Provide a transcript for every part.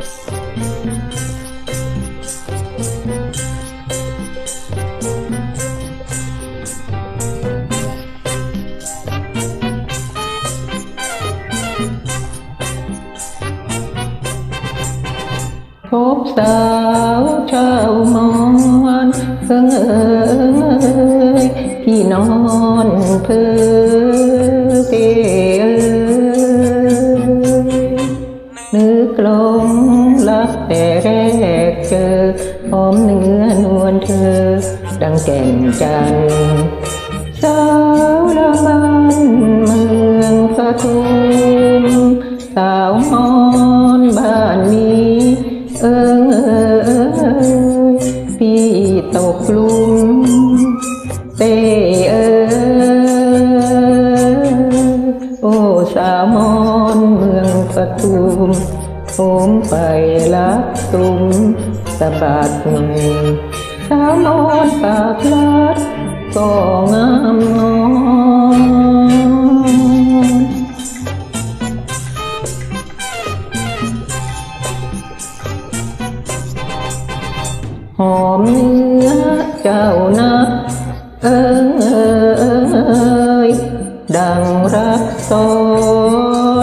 พบสาวชาวมอนเอิงเอยพี่นอนเพื่อ แต่แรกเจอหอมเนื้อนวลเธอ ดังแก่นจันสาวละมันเมืองปทุมสาวมอนบ้านนี้ เอิงเอพี่ตกลุมเต้เอยโอ้สาวมอนเมืองปทุม ผมไปลักตุมสะบัดสาวนอนปากลัดก็งามงอนหอมเนื้อเจ้านะเอ้ยดังรักซ้อ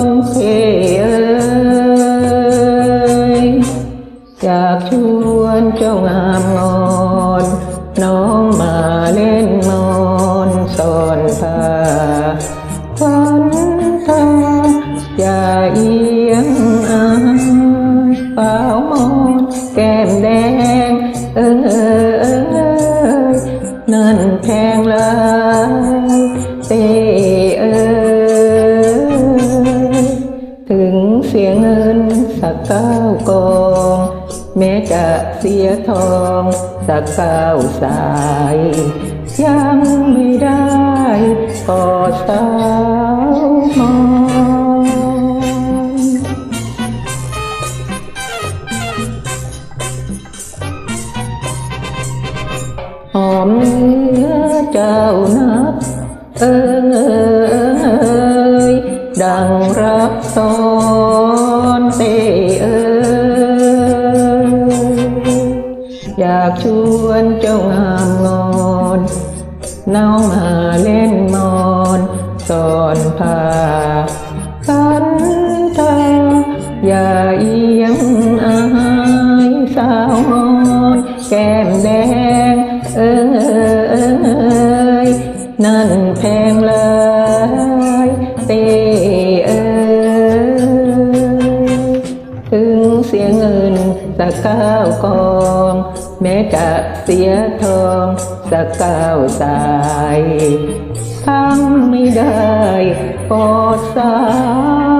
นเท อยากชวนเจ้างามงอนน้องมาเล่นมอนสอนผ้าควันตาอย่าเอียงอายเปล่ามอนแก้มแดงเอ้ยนั่นแพงหลายเต้เอ้ยถึงเสียเงินสักเก้าก่อง แม้จะเสียทองสักเก้าสาย ยังไม่ได้พอสาวมองหอมเนื้อเจ้านักเอ้ยดังรักซ้อนเตเอ้ อยากชวนเจ้างามงอนน้องมาเล่นมอนสอนผ้ากันตาอย่าเอียงอายสาวมอนแก้มแดงเออ ก้าวกอง แม้จะเสียทองสักก้าวสายทำไม่ได้พอสาว